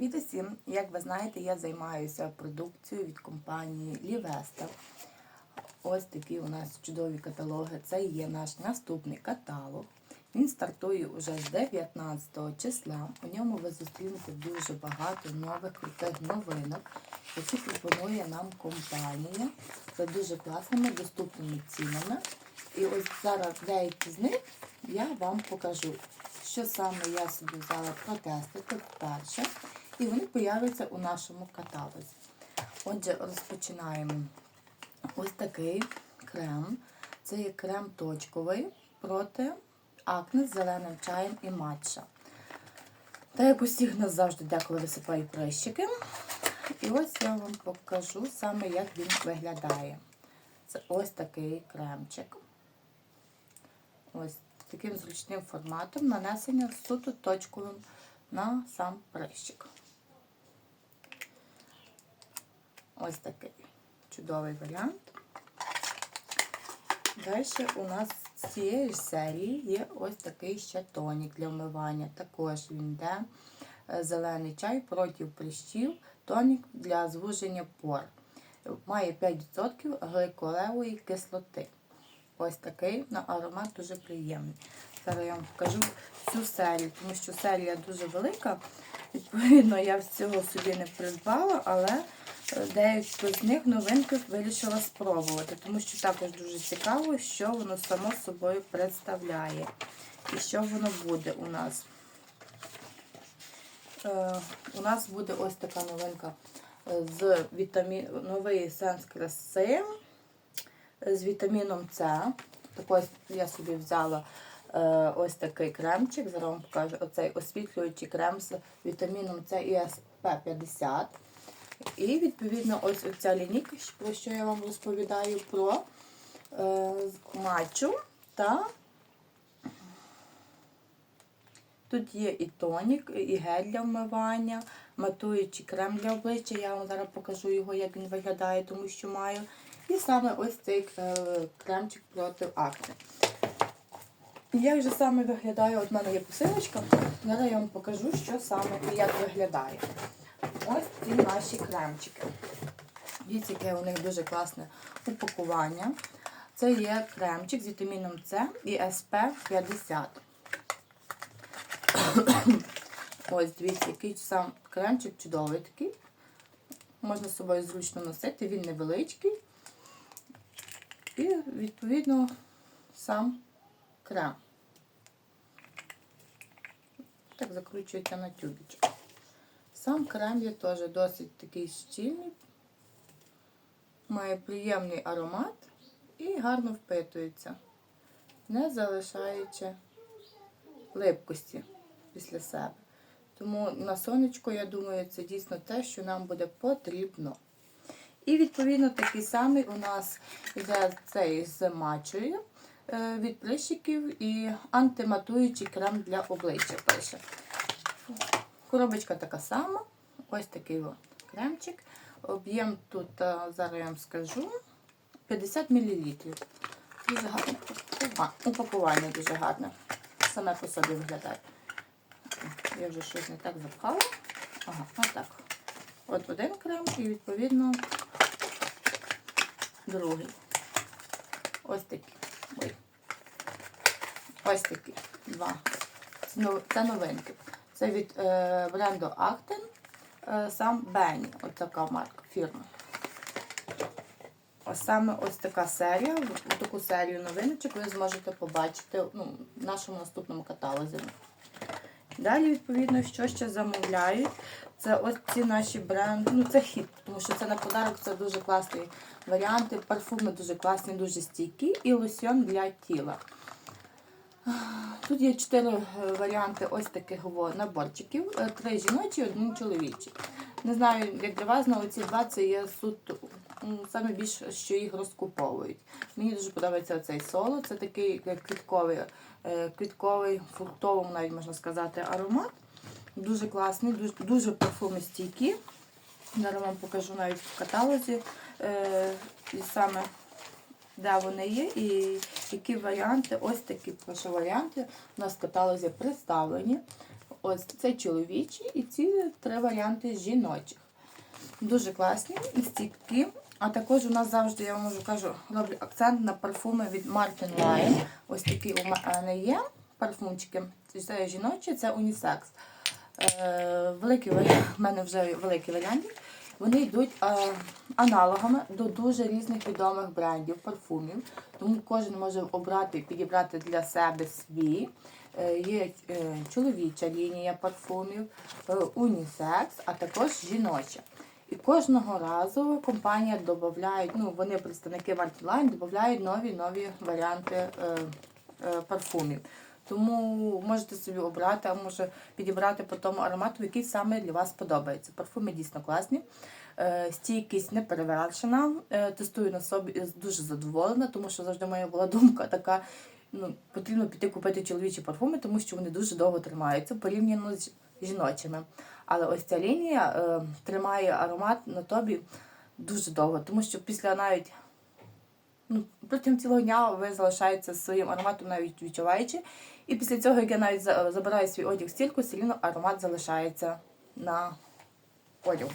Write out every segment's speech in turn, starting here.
Від усім, як ви знаєте, я займаюся продукцією від компанії Лівеста. Ось такі у нас чудові каталоги. Це є наш наступний каталог. Він стартує уже з 19 числа. У ньому ви зустрінете дуже багато нових крутих новинок, які пропонує нам компанія за дуже класними доступними цінами. І ось зараз деякі з них я вам покажу, що саме я собі взяла протестити вперше. І вони появляться у нашому каталозі. Отже, розпочинаємо. Ось такий крем. Це є крем точковий проти акне з зеленим чаєм і матча. Та як усіх нас завжди деколи висипають прищики. І ось я вам покажу саме, як він виглядає. Це ось такий кремчик. Ось таким зручним форматом нанесення суто точковим на сам прищик. Ось такий чудовий варіант. Далі у нас з цієї серії є ось такий ще тонік для вмивання. Також він йде е, зелений чай проти прищів, тонік для звуження пор. Має 5% гликолевої кислоти. Ось такий на аромат дуже приємний. Зараз я вам покажу всю серію, тому що серія дуже велика. Відповідно, я всього собі не придбала, але деякі з них новинки вирішила спробувати, тому що також дуже цікаво, що воно само собою представляє. І що воно буде у нас. Е, у нас буде ось така новинка з вітамі... новий сенс краси з вітаміном С. Ось я собі взяла е, ось такий кремчик. Зараз вам покажу оцей освітлюючий крем з вітаміном С і СП50. І, відповідно, ось ця лінійка, про що я вам розповідаю, про е, матчу та тут є і тонік, і гель для вмивання, матуючий крем для обличчя. Я вам зараз покажу його, як він виглядає, тому що маю. І саме ось цей е, кремчик проти акне. Як же саме виглядає? От в мене є посилочка. Зараз я вам покажу, що саме і як виглядає. Ось ці наші кремчики. Дивіться, яке у них дуже класне упакування. Це є кремчик з вітаміном С і СП50. Ось, дивіться, який сам кремчик чудовий такий. Можна з собою зручно носити, він невеличкий. І, відповідно, сам крем. Так закручується на тюбічку. Сам крем є теж досить такий щільний, має приємний аромат і гарно впитується, не залишаючи липкості після себе. Тому на сонечко, я думаю, це дійсно те, що нам буде потрібно. І, відповідно, такий самий у нас йде цей з мачою від прищиків і антиматуючий крем для обличчя пише. Коробочка така сама. Ось такий от кремчик. Об'єм тут, зараз я вам скажу, 50 мл. Дуже гарне упакування дуже гарне. Саме по собі виглядає. Я вже щось не так запхала. Ага, отак. От один крем і, відповідно, другий. Ось такі. Ой. Ось такі. Два. Це новинки. Це від е, бренду Acten, е, сам Бенні. Ось марка фірма. Ось саме ось така серія. Таку серію новиночок ви зможете побачити ну, в нашому наступному каталозі. Далі, відповідно, що ще замовляють. Це ось ці наші бренди. Ну, це хіт, тому що це на подарок, це дуже класні варіанти. Парфуми дуже класні, дуже стійкі. І лосьон для тіла. Тут є чотири варіанти ось таких наборчиків. Три жіночі, один чоловічий. Не знаю, як для вас, але ці два це є суд, саме більше, що їх розкуповують. Мені дуже подобається оцей соло. Це такий квітковий, квітковий, фруктовий, навіть можна сказати, аромат. Дуже класний, дуже, дуже парфумостійкі. Зараз вам покажу навіть в каталозі. Саме де вони є і які варіанти, ось такі прошу варіанти у нас в каталозі представлені. Ось це чоловічі і ці три варіанти жіночих. Дуже класні і стійкі. А також у нас завжди, я вам можу кажу, роблю акцент на парфуми від Martin Wine. Ось такі у мене є парфумчики. Це жіночі, це унісекс. Е, великий варіант, в мене вже великий варіант. Вони йдуть е, аналогами до дуже різних відомих брендів парфумів. Тому кожен може обрати, підібрати для себе свій. Е, є е, чоловіча лінія парфумів, унісекс, а також жіноча. І кожного разу компанія додає, ну вони представники Line додають нові нові варіанти парфумів. Тому можете собі обрати, а може підібрати по тому аромату, який саме для вас подобається. Парфуми дійсно класні. Е, Стійкість не перевершена. Е, Тестую на собі дуже задоволена, тому що завжди моя була думка така. Ну, потрібно піти купити чоловічі парфуми, тому що вони дуже довго тримаються порівняно з жіночими. Але ось ця лінія е, тримає аромат на тобі дуже довго, тому що після навіть ну, протягом цілого дня ви залишаєтеся своїм ароматом, навіть відчуваючи. І після цього, як я навіть забираю свій одяг з стільку, все аромат залишається на одягу.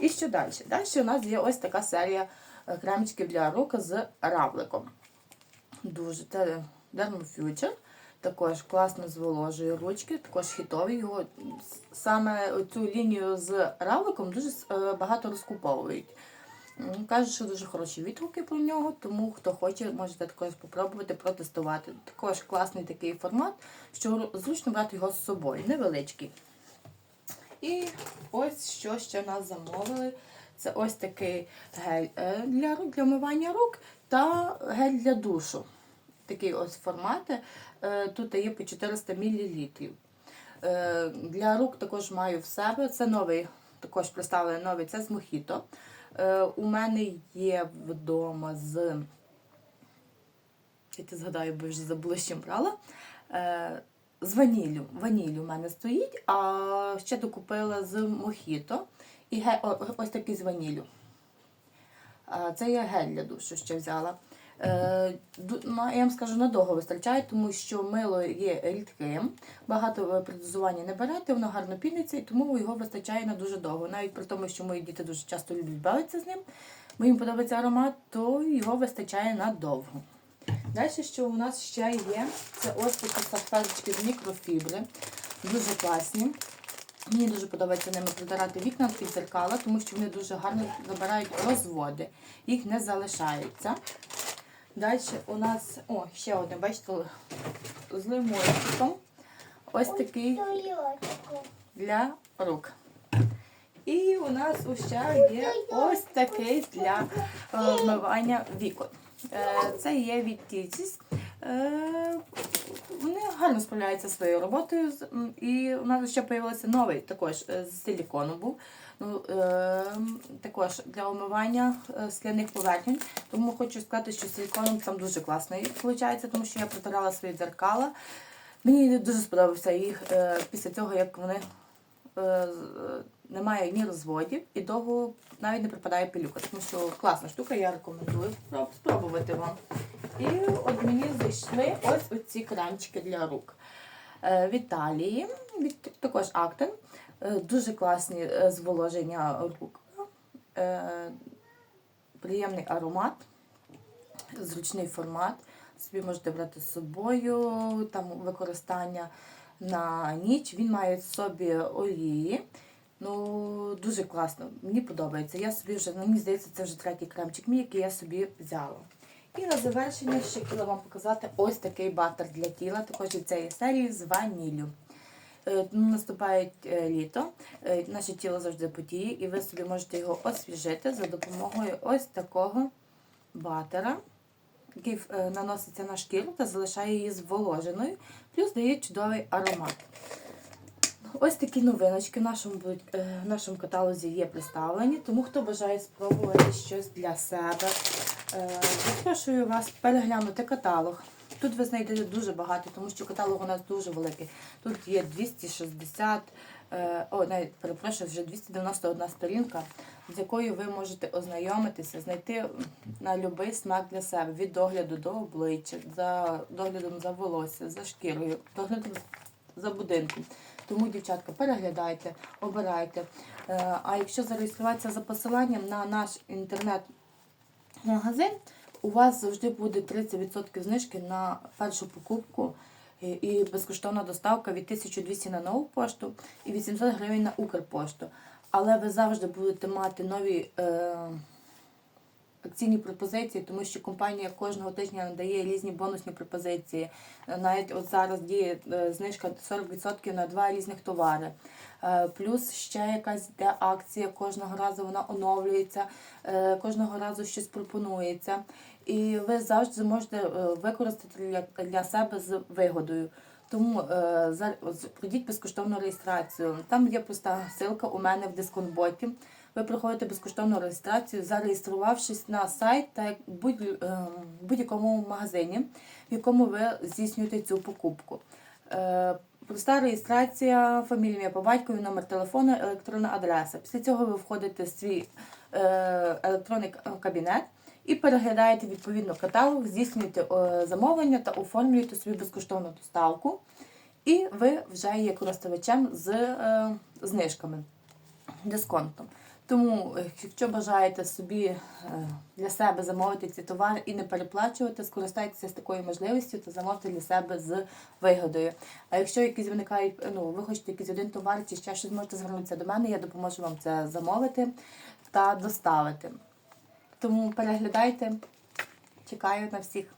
І що далі? Далі у нас є ось така серія е, кремчиків для рук з равликом. Дуже це Dermo Future. Також класно зволожує ручки, також хітовий його. Саме цю лінію з равликом дуже е, багато розкуповують. Кажуть, що дуже хороші відгуки про нього, тому хто хоче, можете також спробувати протестувати. Також класний такий формат, що зручно брати його з собою, невеличкий. І ось що ще нас замовили. Це ось такий гель е, для рук, для вмивання рук та гель для душу. Такий ось формати. Е, Тут є по 400 мл. Для рук також маю в себе. Це новий, також представлений новий, це з Мохіто. Е, У мене є вдома з. Я згадаю, бо вже забула з брала. Е, З ванілю. Ваніль у мене стоїть, а ще докупила з Мохіто. І ось такий з ванілю. Це я гель для душу ще взяла. Е, Я вам скажу, надовго вистачає, тому що мило є рідким, багато е, при не берете, воно гарно піниться, і тому його вистачає на дуже довго. Навіть при тому, що мої діти дуже часто люблять бавитися з ним, бо їм подобається аромат, то його вистачає надовго. Далі, що у нас ще є, це ось такі салфеточки з мікрофібри, дуже класні. Мені дуже подобається ними придирати вікна під зеркала, тому що вони дуже гарно забирають розводи, їх не залишається. Далі у нас, о, ще одне, бачите, з лимончиком. Ось такий для рук. І у нас ще є ось такий для е, вмивання вікон. Е, Це є від Тіціс. Вони гарно справляються своєю роботою. І у нас ще з'явився новий також е, з силікону був. Ну, е, також для омивання е, скляних поверхень. Тому хочу сказати, що силіконом там дуже класний виходить, тому що я протирала свої дзеркала. Мені дуже сподобався їх е, після цього, як вони е, немає ні розводів і довго навіть не припадає пилюка. Тому що класна штука, я рекомендую спробувати вам. І от мені зайшли ось оці кремчики для рук. Е, В Італії, від також Актен. Дуже класні е, зволоження рук. Е, Приємний аромат, зручний формат. Собі можете брати з собою, там використання на ніч. Він має в собі олії. Ну, дуже класно. Мені подобається. Я собі вже, мені здається, це вже третій кремчик мій, який я собі взяла. І на завершення ще хотіла вам показати ось такий батер для тіла, також від цієї серії з ваніллю. Е, ну, Наступає е, літо, е, наше тіло завжди потіє, і ви собі можете його освіжити за допомогою ось такого батера, який наноситься на шкіру та залишає її зволоженою, плюс дає чудовий аромат. Ось такі новиночки в нашому, в нашому каталозі є представлені, тому хто бажає спробувати щось для себе, запрошую вас переглянути каталог. Тут ви знайдете дуже багато, тому що каталог у нас дуже великий. Тут є 260, е, о, навіть перепрошую, вже 291 сторінка, з якою ви можете ознайомитися, знайти на будь-який смак для себе, від догляду до обличчя, за доглядом за волосся, за шкірою, доглядом за будинком. Тому, дівчатка, переглядайте, обирайте. Е, А якщо зареєструватися за посиланням на наш інтернет-магазин, у вас завжди буде 30% знижки на першу покупку і безкоштовна доставка від 1200 на нову пошту і 800 гривень на Укрпошту. Але ви завжди будете мати нові е, акційні пропозиції, тому що компанія кожного тижня надає різні бонусні пропозиції. Е, Навіть от зараз діє е, знижка 40% на два різних товари. Е, Плюс ще якась йде акція, кожного разу вона оновлюється, кожного разу щось пропонується. І ви завжди зможете е, використати для, себе з вигодою. Тому пройдіть безкоштовну реєстрацію. Там є проста ссылка у мене в дисконтботі. Ви проходите безкоштовну реєстрацію, зареєструвавшись на сайт та е, будь-якому магазині, в якому ви здійснюєте цю покупку. Е, Проста реєстрація, фамілія, по батькові, номер телефону, електронна адреса. Після цього ви входите в свій е, електронний кабінет і переглядаєте відповідно каталог, здійснюєте замовлення та оформлюєте собі безкоштовну доставку. І ви вже є користувачем з знижками, дисконтом. Тому, е, якщо бажаєте собі е, для себе замовити ці товари і не переплачувати, скористайтеся з такою можливістю та замовте для себе з вигодою. А якщо якісь виникають, ну ви хочете якийсь один товар чи ще щось, можете звернутися до мене, я допоможу вам це замовити та доставити. Тому переглядайте, чекаю на всіх.